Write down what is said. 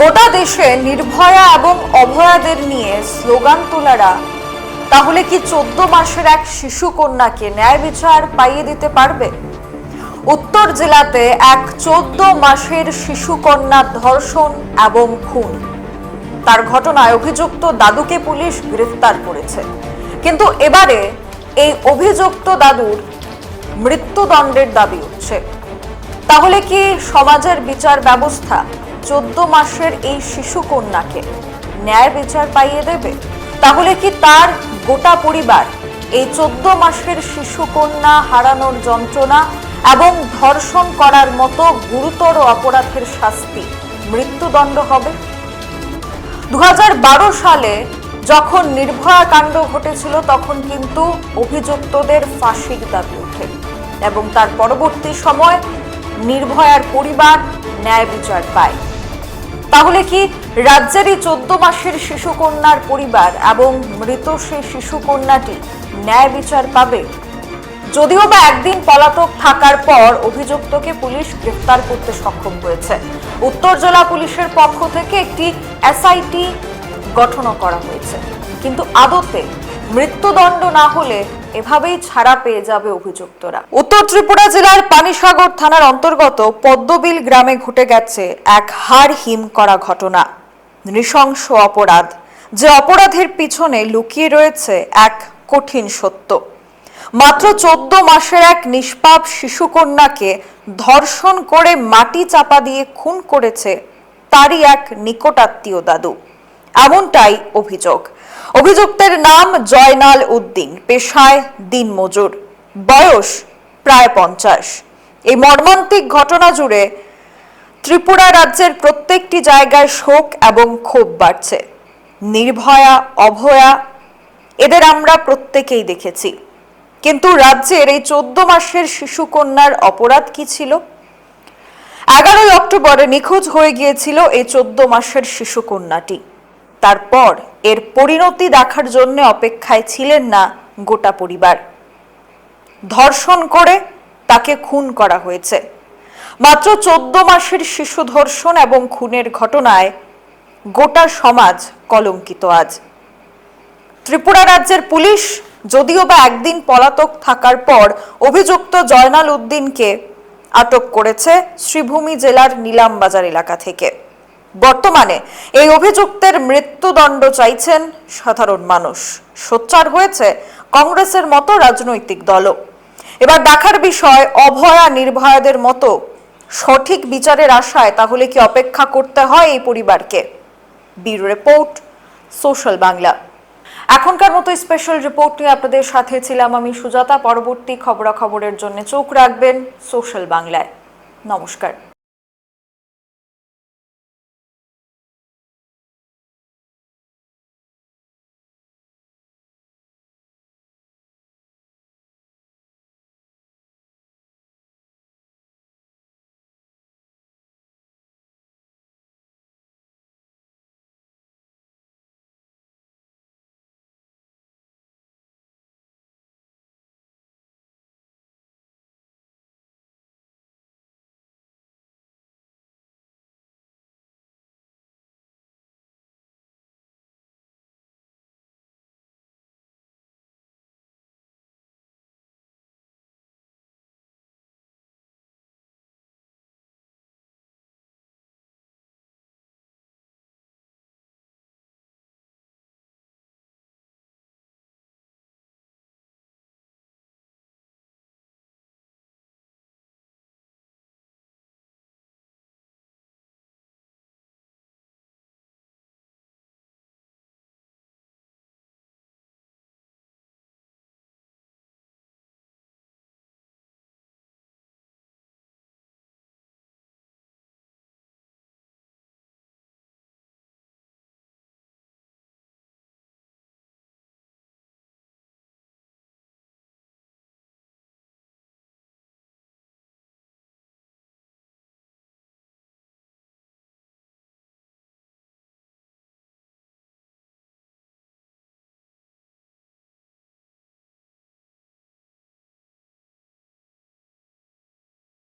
গোটা দেশে নির্ভয়া এবং অভয়াদের নিয়ে স্লোগান তোলারা। তাহলে কি চোদ্দ মাসের এক শিশু কন্যাকে ন্যায় বিচার পাইয়ে দিতে পারবে? উত্তর জেলাতে এক চোদ্দ মাসের শিশু কন্যা ধর্ষণ এবং খুন। তার ঘটনায় অভিযুক্ত দাদুকে পুলিশ গ্রেফতার করেছে। কিন্তু এবারে এই অভিযুক্ত দাদুর মৃত্যুদণ্ডের দাবি উঠছে। তাহলে কি সমাজের বিচার ব্যবস্থা চোদ্দ মাসের এই শিশু কন্যাকে ন্যায় বিচার পাইয়ে দেবে? তাহলে কি তার গোটা পরিবার এই চোদ্দ মাসের শিশু কন্যা হারানোর যন্ত্রণা এবং ধর্ষণ করার মতো গুরুতর অপরাধের শাস্তি মৃত্যুদণ্ড হবে? দু হাজার বারো সালে যখন নির্ভয়া কাণ্ড ঘটেছিল, তখন কিন্তু অভিযুক্তদের ফাঁসির দাবি ওঠে এবং তার পরবর্তী সময় নির্ভয়ার পরিবার ন্যায় বিচার পায়। তাহলে কি রাজ্যেরই চোদ্দ মাসের শিশু কন্যার পরিবার এবং মৃত সেই শিশু কন্যাটি ন্যায় বিচার পাবে? যদিও বা একদিন পলাতক থাকার পর অভিযুক্তকে পুলিশ গ্রেফতার করতে সক্ষম হয়েছে। উত্তর জেলা পুলিশের পক্ষ থেকে একটি এসআইটি গঠন করা হয়েছে। কিন্তু আদতে মৃত্যুদণ্ড না হলে এভাবেই ছাড়া পেয়ে যাবে অভিযুক্তরা। উত্তর ত্রিপুরা জেলার পানিসাগর থানার অন্তর্গত পদ্মবিল গ্রামে ঘটে গেছে এক হাড় হিম করা ঘটনা। নৃশংস অপরাধ, যে অপরাধের পিছনে লুকিয়ে রয়েছে এক কঠিন সত্য। মাত্র চোদ্দ মাসের এক নিষ্পাপ শিশুকন্যাকে ধর্ষণ করে মাটি চাপা দিয়ে খুন করেছে তারই এক নিকটাত্মীয় দাদু। এমনটাই অভিযোগ। অভিযুক্তের নাম জয়নাল উদ্দিন, পেশায় দিনমজুর, বয়স প্রায় পঞ্চাশ। এই মর্মান্তিক ঘটনা জুড়ে ত্রিপুরা রাজ্যের প্রত্যেকটি জায়গায় শোক এবং ক্ষোভ বাড়ছে। নির্ভয়া, অভয়া, এদের আমরা প্রত্যেকেই দেখেছি। কিন্তু রাজ্যের এই চোদ্দ মাসের শিশু কন্যার অপরাধ কি ছিল? এগারোই অক্টোবরে নিখোঁজ হয়ে গিয়েছিল এই চোদ্দ মাসের শিশু কন্যাটি। তারপর এর পরিণতি দেখার জন্য অপেক্ষায় ছিলেন না গোটা পরিবার। ধর্ষণ করে তাকে খুন করা হয়েছে। মাত্র চোদ্দ মাসের শিশু ধর্ষণ এবং খুনের ঘটনায় গোটা সমাজ কলঙ্কিত আজ। ত্রিপুরা রাজ্যের পুলিশ যদিও বা একদিন পলাতক থাকার পর অভিযুক্ত জয়নাল উদ্দিনকে আটক করেছে শ্রীভূমি জেলার নীলামবাজার এলাকা থেকে। বর্তমানে এই অভিযুক্তের মৃত্যুদণ্ড চাইছেন সাধারণ মানুষ। সোচ্চার হয়েছে কংগ্রেসের মতো রাজনৈতিক দলও। এবার দেখার বিষয়, অভয়া নির্ভয়াদের মতো সঠিক বিচারের আশায় তাহলে কি অপেক্ষা করতে হয় এই পরিবারকে? Bureau report, social Bangla. এখনকার মতো স্পেশাল রিপোর্ট নিয়ে আপনাদের সাথে ছিলাম আমি সুজাতা। পরবর্তী খবরাখবরের জন্য চোখ রাখবেন সোশ্যাল বাংলায়। নমস্কার।